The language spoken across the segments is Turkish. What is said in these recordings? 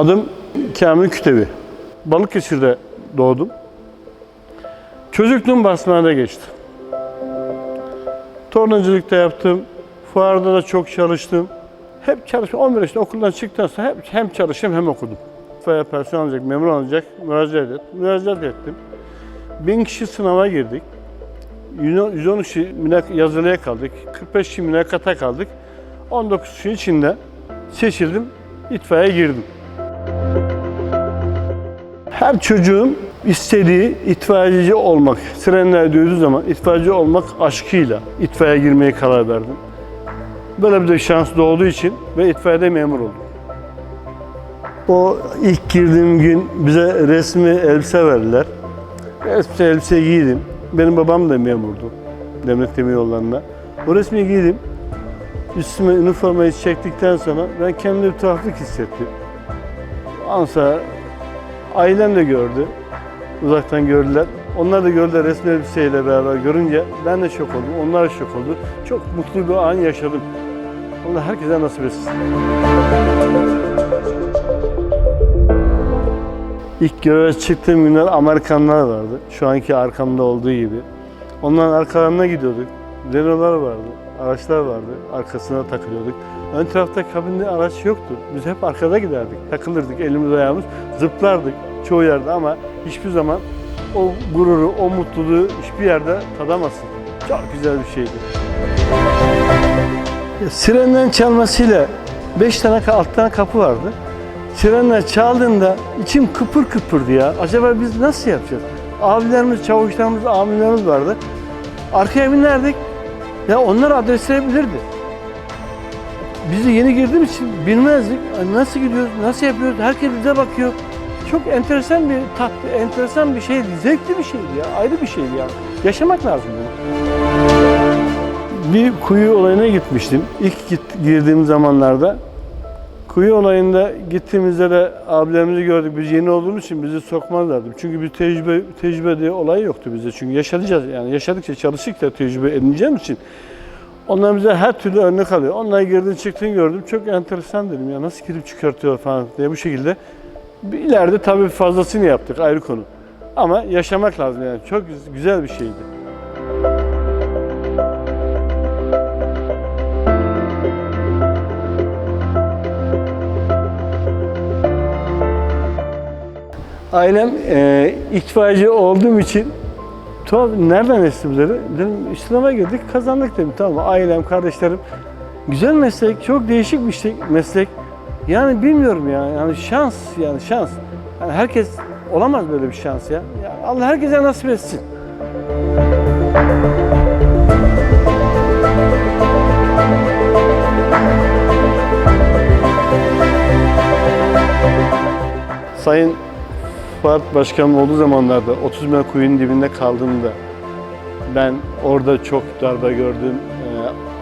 Adım Kamil Kütevi. Balıkesir'de doğdum. Çocukluğum Basma'da geçti. Tornacılıkta yaptım. Fuarda da çok çalıştım. Hep çalıştım. 11 yaşında okuldan çıktıktan sonra hep hem çalıştım hem okudum. Veya personel alacak, memur alacak, müracaat et. Müracaat ettim. 1000 kişi sınava girdik. 110 kişi yazılıya kaldık. 45 kişi mülakata kaldık. 19 kişi içinde seçildim. İtfaiyeye girdim. Her çocuğun istediği itfaiyeci olmak. Sirenler duyduğu zaman itfaiyeci olmak aşkıyla itfaiye girmeye karar verdim. Böyle bir de şans doğduğu için ve itfaiyede memur oldum. O ilk girdiğim gün bize resmi elbise verdiler. Resmi elbise giydim. Benim babam da memurdu. Devlet Demir Yolları'nda. O resmi giydim. Üstüme üniformayı çektikten sonra ben kendimde bir tuhaflık hissettim. Sonra ailem de gördü. Uzaktan gördüler. Onlar da gördüler resmi elbiseyle beraber görünce ben de şok oldum. Onlar da şok oldu. Çok mutlu bir an yaşadım. Allah herkese nasip etsin. İlk göreve çıktığım günler Amerikanlar vardı. Şu anki arkamda olduğu gibi. Onların arkalarına gidiyorduk. Renault'lar vardı, araçlar vardı. Arkasına takılıyorduk. Ön tarafta kabinde araç yoktu. Biz hep arkada giderdik. Takılırdık, elimiz ayağımız, zıplardık çoğu yerde ama hiçbir zaman o gururu, o mutluluğu hiçbir yerde tadamazsın. Çok güzel bir şeydi. Sirenden çalmasıyla 5 tane, 6 tane kapı vardı. Sirenler çaldığında içim kıpır kıpırdı ya. Acaba biz nasıl yapacağız? Abilerimiz, çavuşlarımız, amirlerimiz vardı. Arkaya binerdik. Ya onlar adresleyebilirdi. Biz de yeni girdiğimiz için bilmezdik. Nasıl gidiyoruz, nasıl yapıyoruz? Herkes bize bakıyor. Çok enteresan bir tat, enteresan bir şeydi. Zevkli bir şeydi ya. Ayrı bir şeydi ya. Yaşamak lazım bunu. Bir kuyu olayına gitmiştim. İlk git, girdiğim zamanlarda. Kuyu olayında gittiğimizde de abilerimizi gördük. Biz yeni olduğumuz için bizi sokmazlardı. Çünkü bir tecrübe, tecrübe diye olay yoktu bizde. Çünkü yaşayacağız yani yaşadıkça çalıştıkça tecrübe edineceğimiz için. Onlar bize her türlü örnek alıyor. Onlar girdin çıktığını gördüm. Çok enteresan dedim ya nasıl girip çıkartıyor falan diye bu şekilde. İleride tabii fazlasını yaptık ayrı konu. Ama yaşamak lazım yani. Çok güzel bir şeydi. Ailem e, itfaiyeci olduğum için tuhaf nereden esti bunları? Dedim sınava girdik kazandık dedim. Tamam ailem kardeşlerim. Güzel meslek çok değişik bir şey, meslek. Yani bilmiyorum ya yani şans yani şans. Yani herkes olamaz böyle bir şans ya, ya Allah herkese nasip etsin. Sayın Fuat Başkanım olduğu zamanlarda 30 metre kuyunun dibinde kaldığımda ben orada çok darbe gördüm.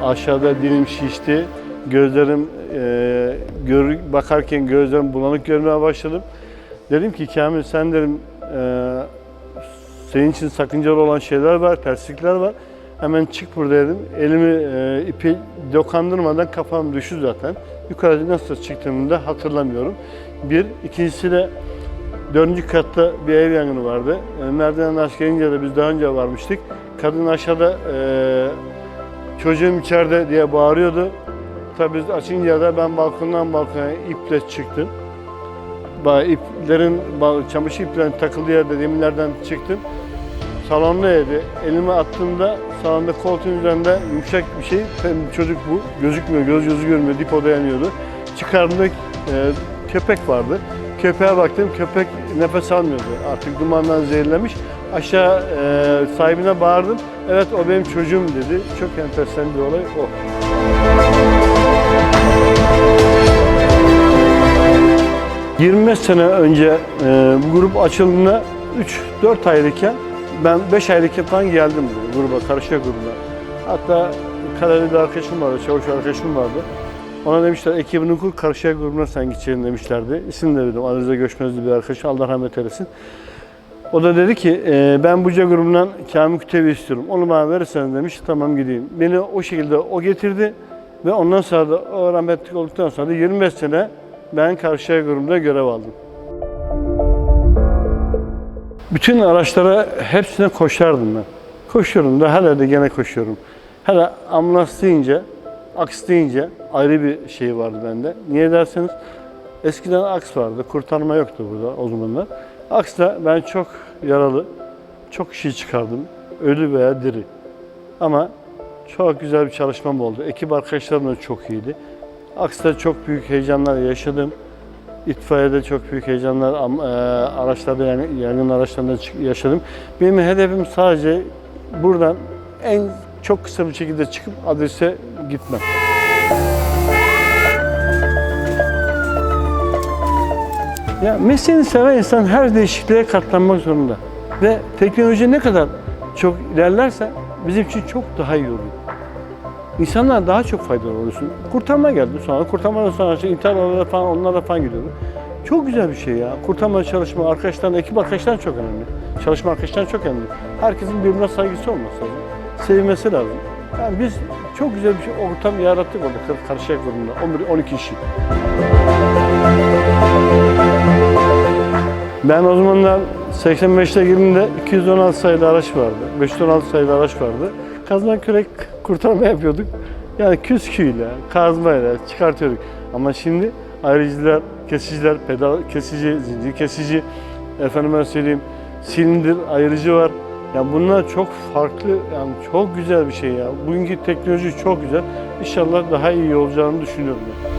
Ee, aşağıda dilim şişti. Gözlerim e, gör, bakarken gözlerim bulanık görmeye başladım. Dedim ki Kamil sen dedim e, senin için sakıncalı olan şeyler var, terslikler var. Hemen çık burada dedim. Elimi e, ipi dokandırmadan kafam düştü zaten. Yukarıda nasıl çıktığımı da hatırlamıyorum. Bir, ikincisi de Dördüncü katta bir ev yangını vardı. E, Merdivenden aşağı gelince de biz daha önce varmıştık. Kadın aşağıda e, çocuğum içeride diye bağırıyordu. Tabii biz açınca da ben balkondan balkona iple çıktım. İplerin, çamaşır iplerin takıldığı yerde demirlerden çıktım. Salonda yedi. Elimi attığımda salonda koltuğun üzerinde yumuşak bir şey. Çocuk bu. Gözükmüyor, göz gözü görmüyor. Dipoda yanıyordu. Çıkardığımda e, köpek vardı. Köpeğe baktım, köpek nefes almıyordu. Artık dumandan zehirlemiş. Aşağı e, sahibine bağırdım. Evet o benim çocuğum dedi. Çok enteresan bir olay o. ...25 sene önce e, bu grup açıldığında 3-4 aylıkken ben 5 aylıkken falan geldim bu gruba, karışık grubuna. Hatta Kareli bir arkadaşım vardı, çavuş arkadaşım vardı. Ona demişler ekibini kur karşıya grubuna sen gideceksin demişlerdi. İsim de dedim Alize Göçmezli bir arkadaş Allah rahmet eylesin. O da dedi ki e, ben Buca grubundan Kamil Kütevi istiyorum. Onu bana verirsen demiş tamam gideyim. Beni o şekilde o getirdi ve ondan sonra da o rahmetli olduktan sonra da 25 sene ben Karşıyaka grubunda görev aldım. Bütün araçlara hepsine koşardım ben. Koşuyorum da hala da gene koşuyorum. Hele ambulans deyince, aks deyince ayrı bir şey vardı bende. Niye derseniz eskiden aks vardı, kurtarma yoktu burada o zamanlar. Aksla ben çok yaralı, çok kişi çıkardım. Ölü veya diri. Ama çok güzel bir çalışmam oldu. Ekip arkadaşlarım da çok iyiydi. Aks'ta çok büyük heyecanlar yaşadım. İtfaiyede çok büyük heyecanlar, e, araçlarda yani yangın araçlarında yaşadım. Benim hedefim sadece buradan en çok kısa bir şekilde çıkıp adrese gitmek. Ya mesleğini seven insan her değişikliğe katlanmak zorunda. Ve teknoloji ne kadar çok ilerlerse bizim için çok daha iyi oluyor. İnsanlar daha çok faydalı oluyorsun. Kurtarma geldi sonra. Kurtarmadan sonra işte intihar falan onlarla falan gidiyordu. Çok güzel bir şey ya. Kurtarma çalışma, arkadaşların, ekip arkadaşların çok önemli. Çalışma arkadaşların çok önemli. Herkesin birbirine saygısı olması lazım. Sevmesi lazım. Yani biz çok güzel bir şey, ortam yarattık orada Kar- Karşıyaka grubunda. 11-12 kişi. Ben o zamanlar 85'te girdiğimde 216 sayılı araç vardı. 516 sayılı araç vardı. Kazma kürek kurtarma yapıyorduk. Yani küsküyle, kazmayla çıkartıyorduk. Ama şimdi ayrıcılar, kesiciler, pedal kesici, zincir kesici, efendime söyleyeyim silindir ayırıcı var. Yani bunlar çok farklı, yani çok güzel bir şey ya. Bugünkü teknoloji çok güzel. İnşallah daha iyi olacağını düşünüyorum. ben.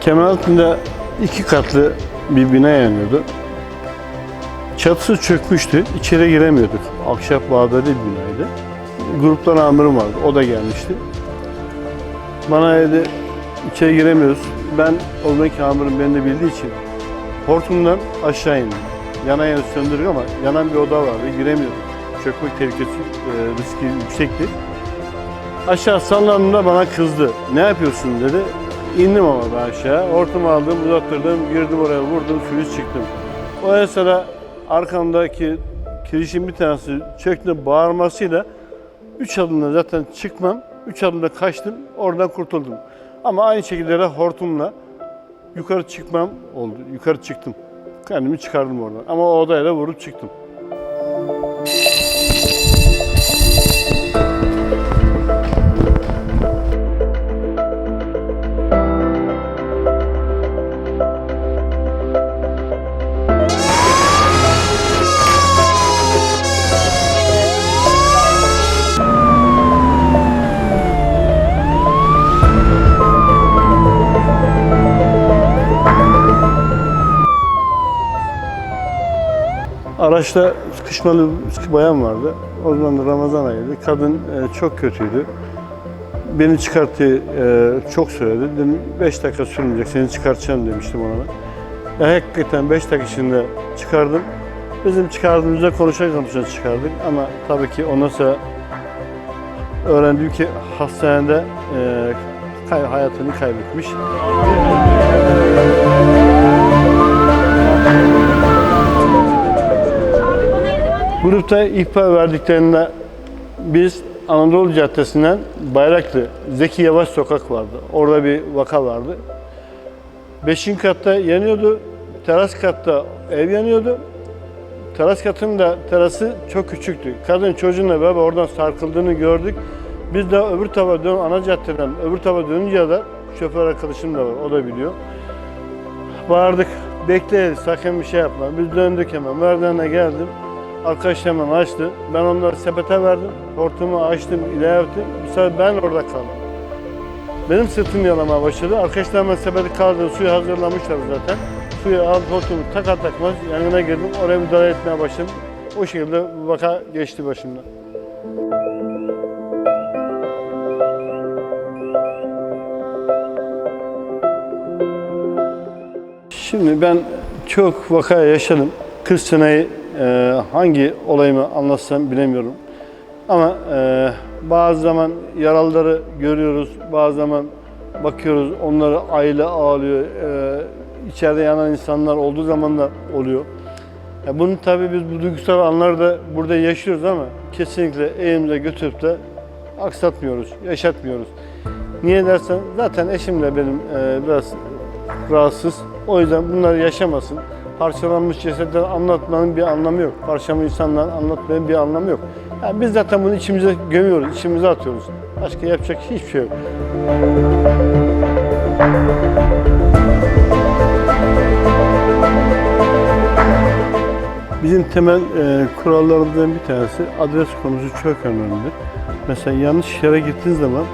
Kemal'de iki katlı bir bina yanıyordu. Çatısı çökmüştü, içeri giremiyorduk. Ahşap bağda bir binaydı. Gruptan amirim vardı, o da gelmişti. Bana dedi, içeri giremiyoruz. Ben o zamanki amirim beni de bildiği için hortumdan aşağı indim. Yana yana söndürüyor ama yanan bir oda vardı, giremiyorduk. Çökmek tehlikesi, e, riski yüksekti. Aşağı sallandığımda bana kızdı. Ne yapıyorsun dedi. İndim ama ben aşağı. Hortumu aldım, uzattırdım, girdim oraya, vurdum, suyu çıktım. O esnada arkamdaki kirişin bir tanesi çöktü bağırmasıyla üç adımda zaten çıkmam, üç adımda kaçtım, oradan kurtuldum. Ama aynı şekilde de hortumla yukarı çıkmam oldu. Yukarı çıktım. Kendimi çıkardım oradan. Ama o odaya da vurup çıktım. Araçta sıkışmalı bir bayan vardı. O zaman da Ramazan ayıydı. Kadın e, çok kötüydü. Beni çıkarttı, e, çok söyledi. Dedim 5 dakika sürmeyecek, seni çıkartacağım demiştim ona. da. Ya hakikaten 5 dakika içinde çıkardım. Bizim çıkardığımızda konuşa konuşa çıkardık ama tabii ki ondan sonra öğrendim ki hastanede e, kay- hayatını kaybetmiş. Grupta ihbar verdiklerinde biz Anadolu Caddesi'nden Bayraklı, Zeki Yavaş Sokak vardı. Orada bir vaka vardı. Beşinci katta yanıyordu. Teras katta ev yanıyordu. Teras katının da terası çok küçüktü. Kadın çocuğunla beraber oradan sarkıldığını gördük. Biz de öbür tarafa dön, ana caddeden öbür tarafa dönünce de şoför arkadaşım da var, o da biliyor. Bağırdık, bekle sakın bir şey yapma. Biz döndük hemen, merdivene geldim. Arkadaş hemen açtı. Ben onları sepete verdim. Hortumu açtım, ilerlettim. Bu sefer ben orada kaldım. Benim sırtım yalamaya başladı. Arkadaşlar hemen sepeti kaldırdı. Suyu hazırlamışlar zaten. Suyu aldım, hortumu takar takmaz yanına girdim. Oraya müdahale etmeye başladım. O şekilde vaka geçti başımdan. Şimdi ben çok vaka yaşadım. 40 seneyi e, hangi olayımı anlatsam bilemiyorum. Ama e, bazı zaman yaralıları görüyoruz, bazı zaman bakıyoruz onları aile ağlıyor. E, içeride yanan insanlar olduğu zaman da oluyor. Ya bunu tabii biz bu duygusal anları da burada yaşıyoruz ama kesinlikle evimize götürüp de aksatmıyoruz, yaşatmıyoruz. Niye dersen zaten eşim de benim e, biraz rahatsız. O yüzden bunları yaşamasın. Parçalanmış cesetleri anlatmanın bir anlamı yok. Parçalanmış insanların anlatmanın bir anlamı yok. Yani biz zaten bunu içimize gömüyoruz, içimize atıyoruz. Başka yapacak hiçbir şey yok. Bizim temel e, kurallarımızdan bir tanesi adres konusu çok önemli. Mesela yanlış yere gittiğin zaman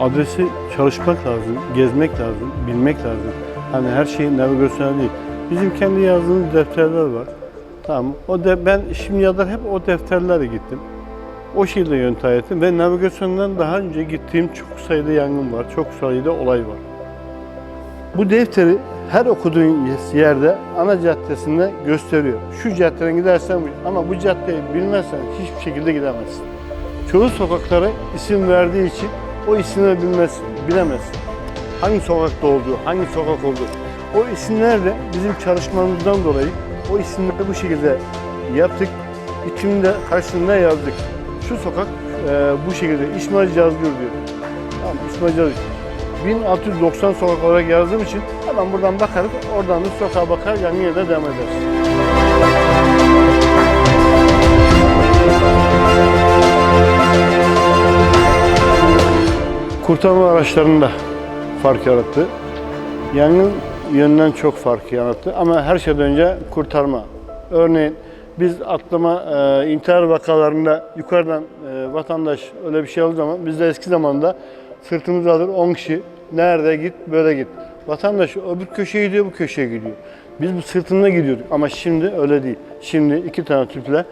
adresi çalışmak lazım, gezmek lazım, bilmek lazım. Hani her şeyin navigasyonu değil. Bizim kendi yazdığımız defterler var. Tamam. O de ben şimdiye hep o defterlerle gittim. O şekilde yöntem ettim ve navigasyondan daha önce gittiğim çok sayıda yangın var, çok sayıda olay var. Bu defteri her okuduğun yerde ana caddesinde gösteriyor. Şu caddeden gidersen ama bu caddeyi bilmezsen hiçbir şekilde gidemezsin. Çoğu sokaklara isim verdiği için o isimleri bilmezsin, bilemezsin. Hangi sokakta olduğu, hangi sokak olduğu. O isimler de bizim çalışmamızdan dolayı o isimleri bu şekilde yaptık. İçinde karşısında yazdık. Şu sokak e, bu şekilde İsmail Cazgür diyor. Tamam İsmail Cazgür. 1690 sokak olarak yazdığım için hemen buradan bakarız, oradan da sokağa bakar, yani yine de devam ederiz. Kurtarma araçlarında fark yarattı. Yangın yönden çok fark yarattı ama her şeyden önce kurtarma. Örneğin biz atlama, e, intihar vakalarında yukarıdan e, vatandaş öyle bir şey olduğu zaman bizde eski zamanda sırtımızı alır 10 kişi nerede git böyle git. Vatandaş öbür köşeye gidiyor bu köşeye gidiyor. Biz bu sırtında gidiyorduk ama şimdi öyle değil. Şimdi iki tane tüple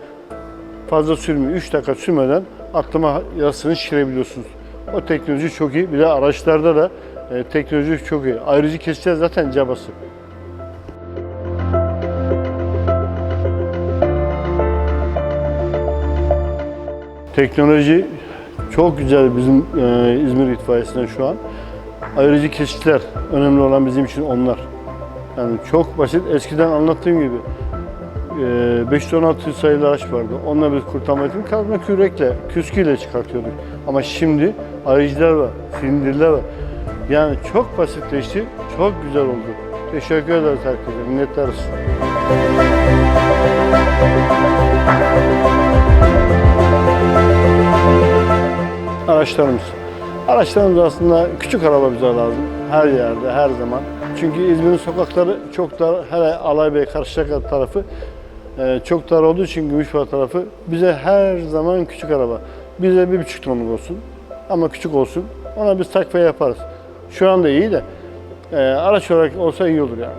fazla sürmüyor. 3 dakika sürmeden atlama yasını şişirebiliyorsunuz. O teknoloji çok iyi. Bir de araçlarda da e, teknoloji çok iyi. Ayrıcı kesiciler zaten cabası. Teknoloji çok güzel bizim e, İzmir itfaiyesinden şu an. Ayrıcı kesiciler önemli olan bizim için onlar. Yani çok basit. Eskiden anlattığım gibi e, 516 sayılı araç vardı. Onunla biz kurtarma ettik. Kazma kürekle, küsküyle çıkartıyorduk. Ama şimdi arayıcılar var, silindirler var. Yani çok basitleşti, çok güzel oldu. Teşekkür ederiz herkese, minnettarız. Araçlarımız. Araçlarımız aslında küçük araba bize lazım. Her yerde, her zaman. Çünkü İzmir'in sokakları çok dar. Hele Alaybey, Karşıyaka tarafı e, çok dar olduğu için Gümüşbağ tarafı bize her zaman küçük araba. Bize bir buçuk tonluk olsun ama küçük olsun. Ona biz takviye yaparız. Şu anda iyi de e, araç olarak olsa iyi olur yani.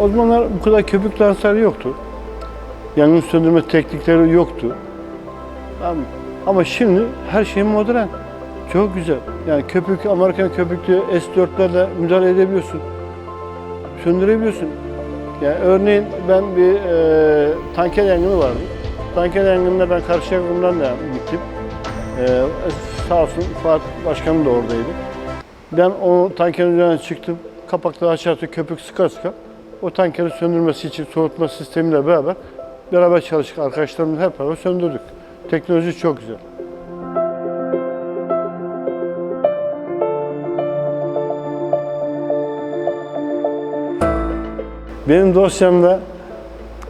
O zamanlar bu kadar köpük lansları yoktu. Yangın söndürme teknikleri yoktu. Ama şimdi her şey modern. Çok güzel. Yani köpük, Amerikan köpüklü S4'lerle müdahale edebiliyorsun. Söndürebiliyorsun. Yani örneğin ben bir e, tanker yangını vardı. Tanker yangınında ben karşı yakınımdan da gittim. E, sağ olsun Fuat Başkanım da oradaydı. Ben o tankerin üzerine çıktım. Kapakları atıyor, köpük sıka sıka. O tankeri söndürmesi için soğutma sistemiyle beraber beraber çalıştık. Arkadaşlarımızla hep beraber söndürdük. Teknoloji çok güzel. Benim dosyamda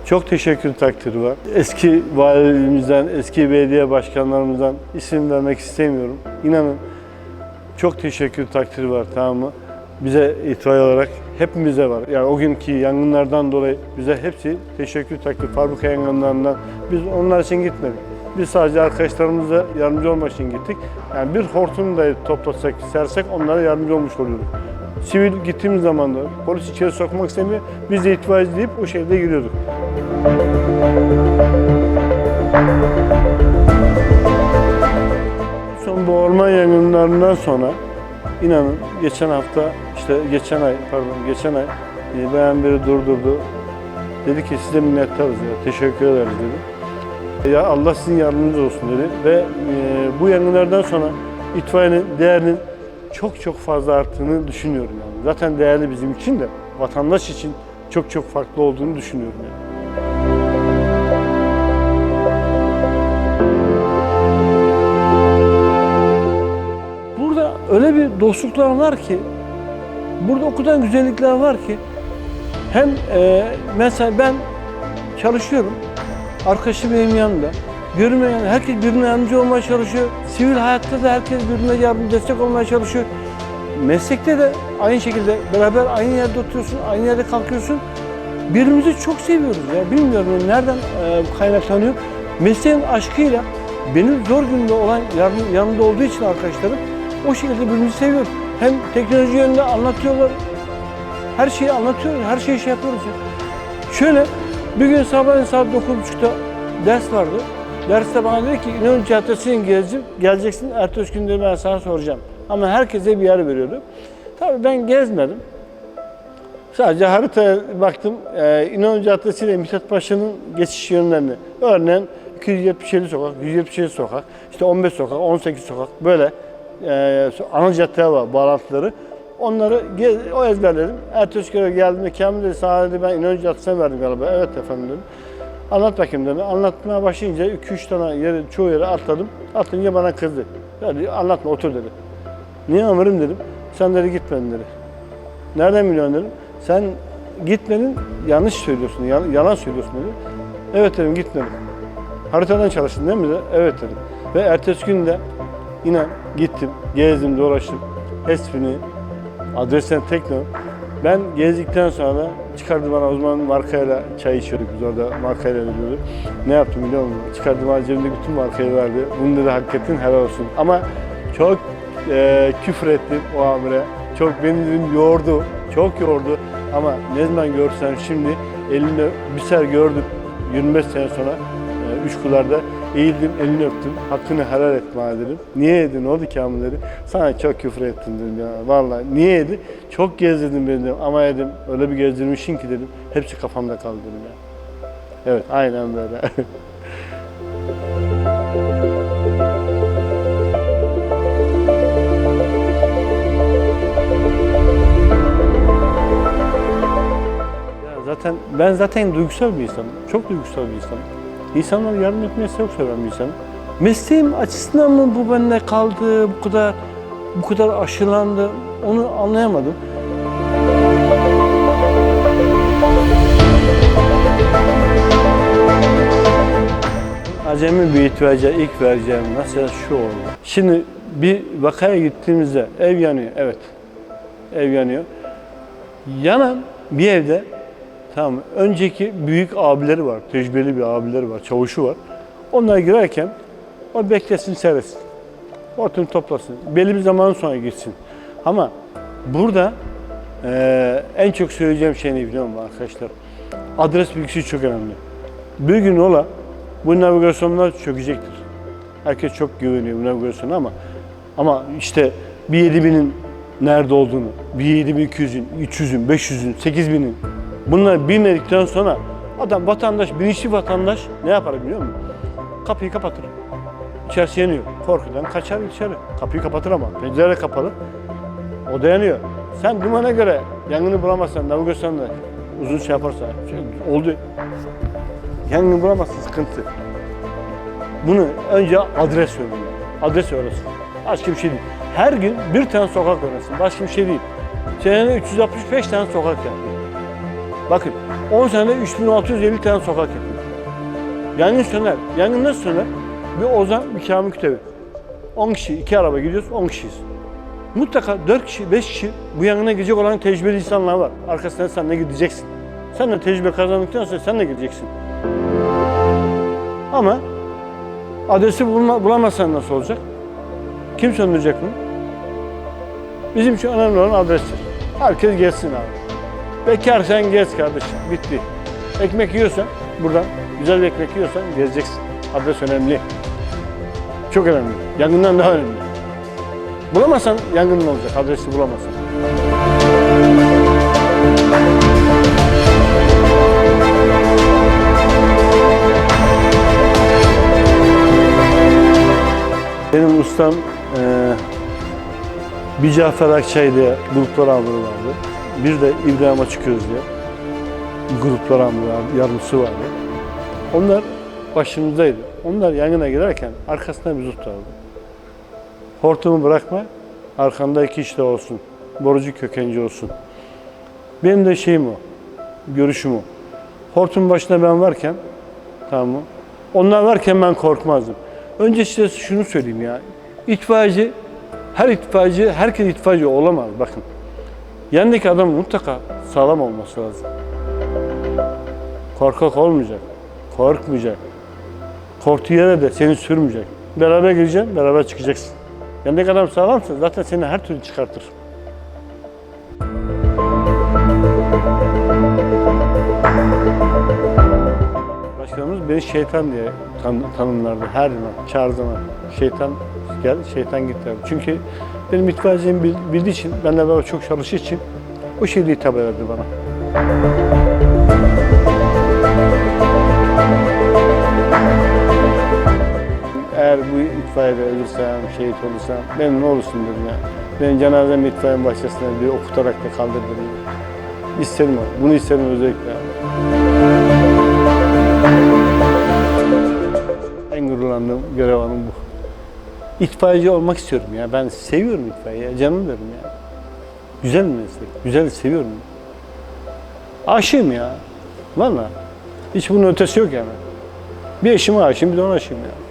çok teşekkür takdiri var. Eski valimizden, eski belediye başkanlarımızdan isim vermek istemiyorum. İnanın çok teşekkür takdiri var tamam mı? Bize itfaiye olarak hepimize var. Yani o günkü yangınlardan dolayı bize hepsi teşekkür takdir. Fabrika yangınlarından biz onlar için gitmedik. Biz sadece arkadaşlarımıza yardımcı olmak için gittik. Yani bir hortum da toplasak, sersek onlara yardımcı olmuş oluyorduk. Sivil gittiğimiz zaman da polis içeri sokmak istemiyor. Biz de itfaiyeci deyip o şekilde giriyorduk. Son bu orman yangınlarından sonra inanın geçen hafta işte geçen ay pardon geçen ay e, bayan biri durdurdu. Dedi ki size minnettarız ya teşekkür ederiz dedi. Ya Allah sizin yardımınız olsun dedi ve e, bu yangınlardan sonra itfaiyenin değerinin çok çok fazla arttığını düşünüyorum yani. Zaten değerli bizim için de vatandaş için çok çok farklı olduğunu düşünüyorum yani. Burada öyle bir dostluklar var ki, burada o kadar güzellikler var ki hem e, mesela ben çalışıyorum, arkadaşım benim yanımda, görünmeyen herkes birbirine yardımcı olmaya çalışıyor. Sivil hayatta da herkes birbirine yardım, destek olmaya çalışıyor. Meslekte de aynı şekilde beraber aynı yerde oturuyorsun, aynı yerde kalkıyorsun. Birbirimizi çok seviyoruz ya. Bilmiyorum nereden e, kaynaklanıyor. Mesleğin aşkıyla benim zor günde olan yardım, yanımda olduğu için arkadaşlarım o şekilde birbirimizi seviyoruz. Hem teknoloji yönünde anlatıyorlar. Her şeyi anlatıyor, her şeyi şey yapıyoruz ya. Şöyle bir gün sabahleyin saat 9.30'da ders vardı. Derste bana dedi ki İnönü Caddesi'ne gezeceğim, geleceksin. Ertesi gün ben sana soracağım. Ama herkese bir yer veriyordu. Tabii ben gezmedim. Sadece haritaya baktım. Ee, İnönü Caddesi ile Mithat Paşa'nın geçiş yönlerini. Örneğin 277 sokak, 177 sokak, işte 15 sokak, 18 sokak böyle e, ana caddeler var bağlantıları. Onları ge- o ezberledim. Ertesi gün geldiğimde Kamil dedi sana dedi ben İnönü Caddesi'ne verdim galiba. Evet efendim dedim. Anlat bakayım dedi. Anlatmaya başlayınca 2-3 tane yeri, çoğu yere atladım. Atlayınca bana kızdı. Dedi anlatma otur dedi. Niye amirim dedim. Sen dedi gitmedin dedi. Nereden biliyorsun dedim. Sen gitmedin yanlış söylüyorsun, yalan, söylüyorsun dedi. Evet dedim gitmedim. Haritadan çalıştın değil mi dedi. Evet dedim. Ve ertesi gün de inan gittim, gezdim, dolaştım. Esfini, adresten tekno. Ben gezdikten sonra çıkardı bana o zaman markayla çay içiyorduk biz orada markayla veriyorduk. Ne yaptım biliyor musun? Çıkardı bana cebimde bütün markayı verdi. Bunu dedi hak ettin helal olsun. Ama çok e, küfür ettim o amire. Çok beni dedim yordu. Çok yordu. Ama ne zaman görsem şimdi elimde bir ser gördüm. 25 sene sonra e, üç kularda eğildim, elini öptüm. Hakkını helal et dedim. Niye yedin? Kamil dedi. Sana çok küfür ettim dedim ya. Vallahi niye yedi? Çok gezdirdim beni dedim. Ama dedim öyle bir gezdirmişsin ki dedim. Hepsi kafamda kaldı dedim ya. Evet aynen böyle. Zaten ben zaten duygusal bir insanım. Çok duygusal bir insanım. İnsanlara yardım etmeyi çok seven bir insanım. Mesleğim açısından mı bu bende kaldı, bu kadar bu kadar aşılandı onu anlayamadım. Acemi bir itfaiye ilk vereceğim mesela şu oldu. Şimdi bir vakaya gittiğimizde ev yanıyor, evet. Ev yanıyor. Yanan bir evde tamam önceki büyük abileri var, tecrübeli bir abileri var, çavuşu var. Onlar girerken o beklesin seyretsin. Ortamı toplasın. Belli bir zaman sonra gitsin. Ama burada eee, en çok söyleyeceğim şey ne biliyor musun arkadaşlar? Adres bilgisi çok önemli. Bir gün ola bu navigasyonlar çökecektir. Herkes çok güveniyor bu navigasyona ama ama işte bir 7000'in nerede olduğunu, bir 7200'ün, 300'ün, 500'ün, 8000'in bunları bilmedikten sonra adam vatandaş, bilinçli vatandaş ne yapar biliyor musun? Kapıyı kapatır. İçerisi yanıyor. Korkudan kaçar içeri. Kapıyı kapatır ama pencere kapalı. O dayanıyor. Sen dumana göre yangını bulamazsan navigasyonda uzun şey yaparsa şey, oldu. Yangını bulamazsın sıkıntı. Bunu önce adres öğrenin. Adres öğrensin. Başka bir şey değil. Her gün bir tane sokak öğrensin. Başka bir şey değil. Senede 365 tane sokak yapıyor. Bakın 10 senede 3650 tane sokak yapıyor. Yangın söner. Yangın nasıl söner? Bir ozan, bir kamil kütevi. 10 kişi, iki araba gidiyoruz, 10 kişiyiz. Mutlaka 4 kişi, 5 kişi bu yangına gidecek olan tecrübeli insanlar var. Arkasından sen de gideceksin. Sen de tecrübe kazandıktan sonra sen de gideceksin. Ama adresi bulma, bulamazsan nasıl olacak? Kim söndürecek bunu? Bizim için önemli olan adrestir. Herkes gelsin abi. Bekarsan gez kardeşim. Bitti. Ekmek yiyorsan buradan güzel bir ekmek yiyorsan gezeceksin. Adres önemli. Çok önemli. Yangından daha önemli. Bulamazsan yangın olacak. Adresi bulamazsan. Benim ustam eee bir Cafer Akçay diye gruplar vardı. Bir de İbrahim Açıköz diye gruplar yardımcısı vardı. Onlar başımızdaydı. Onlar yangına girerken arkasından bizi tutardı. Hortumu bırakma, Arkanda iki işte olsun. Borucu kökenci olsun. Benim de şeyim o. Görüşüm o. Hortum başında ben varken tamam mı? Onlar varken ben korkmazdım. Önce size şunu söyleyeyim ya. İtfaiyeci, her itfaiyeci, herkes itfaiyeci olamaz bakın. Yanındaki adam mutlaka sağlam olması lazım. Korkak olmayacak. Korkmayacak. Korktuğu yere de seni sürmeyecek. Beraber gireceksin, beraber çıkacaksın. Yanındaki adam sağlamsa zaten seni her türlü çıkartır. Başkanımız beni şeytan diye tan- tanımlardı her zaman, çağırdığı zaman. Şeytan gel, şeytan git derdi. Çünkü benim itfaiyeciliğimi bil- bildiği için, benimle beraber çok çalıştığı için o şekilde hitap ederdi bana. Eğer bu itfaiyede ölürsem, şehit olursam, benim ne olursun dedim ya. Benim cenazemi itfaiyenin bahçesine bir okutarak da kaldırdım. İsterim onu. Bunu isterim özellikle. En gururlandığım görev anım bu. İtfaiyeci olmak istiyorum ya. Ben seviyorum itfaiyeyi. Canım derim ya. Güzel bir meslek. Güzel seviyorum. Aşığım ya. Valla. Hiç bunun ötesi yok yani. Bir eşime aşığım, bir de ona aşığım ya.